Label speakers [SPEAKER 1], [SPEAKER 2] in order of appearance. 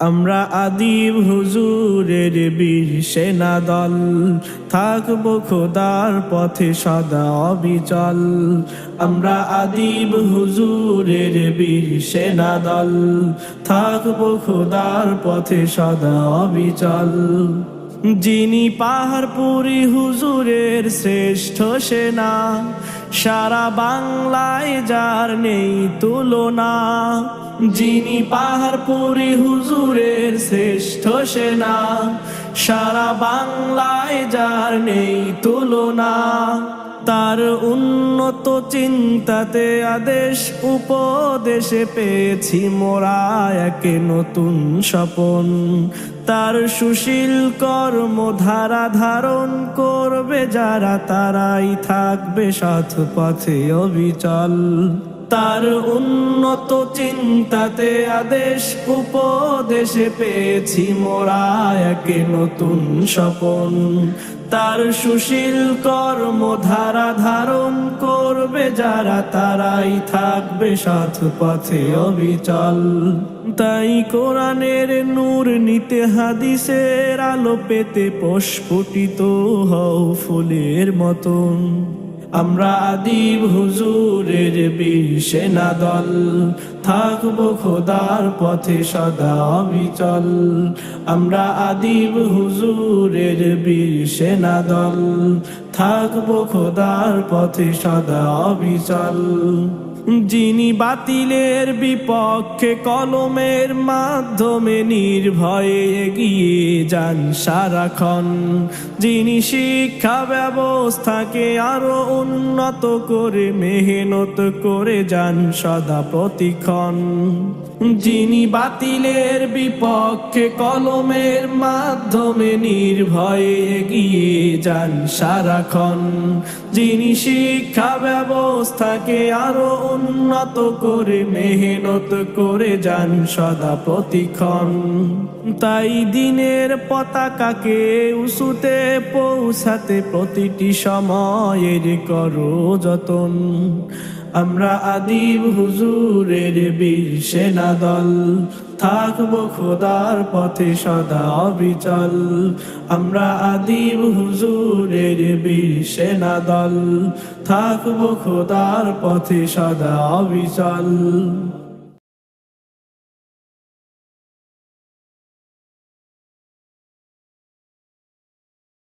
[SPEAKER 1] আমরা আদিব হুজুরের বীর সেনা দল থাকব খোদার পথে সদা অবিচল। আমরা আদিব হুজুরের বীর সেনা দল থাকব খোদার পথে সদা অবিচল। যিনি পাহাড়পুরি হুজুরের শ্রেষ্ঠ সেনা, সারা বাংলায় যার নেই তুলনা। যিনি পাহাড়পুরি হুজুরের শ্রেষ্ঠ সেনা সারা বাংলায় যার নেই তুলনা, তার উন্নত চিন্তাতে আদেশ উপদেশে পেয়েছি মোরা একে নতুন স্বপন। তার সুশীল কর্মধারা ধারণ করবে যারা, তারাই থাকবে সৎ পথে অবিচল। তার উন্নত চিন্তাতে আদেশ, উপদেশে পেয়েছি মোরা একে নতুন স্বপন। তার সুশীল কর্মধারা ধারণ করবে যারা, তারাই থাকবে সৎ পথে অবিচল। তাই কোরআনের নূর নিতে হাদিসের আলো পেতে প্রস্ফুটিত হও ফুলের মতন। আমরা আদিব হুজুরের সেনা দল। থাকব খোদার পথে সদা অবিচল। আমরা আদিব হুজুরের সেনা দল। থাকব খোদার পথে সদা অবিচল। যিনি বাতিলের বিপক্ষে কলমের মাধ্যমে নির্ভয়ে এগিয়ে যান সারাক্ষণ। যিনি শিক্ষা ব্যবস্থাকে আরও উন্নত করে, মেহনত করে যান সদা প্রতিক্ষণ। যিনি বাতিলের বিপক্ষে কলমের মাধ্যমে নির্ভয়ে এগিয়ে যান সারাক্ষণ। যিনি শিক্ষা ব্যবস্থাকে আরও উন্নত করে, মেহনত করে যান সদা প্রতিক্ষণ। তাই দিনের পতাকাকে উসুতে পৌঁছাতে প্রতিটি সময়ের করো যতন। আমরা আদিব হুজুরের বীর সেনা দল থাকব খোদার পথে সদা অবিচল। আমরা আদিম হুজুরের বীর সেনা দল। থাকব খোদার পথে সদা অবিচল।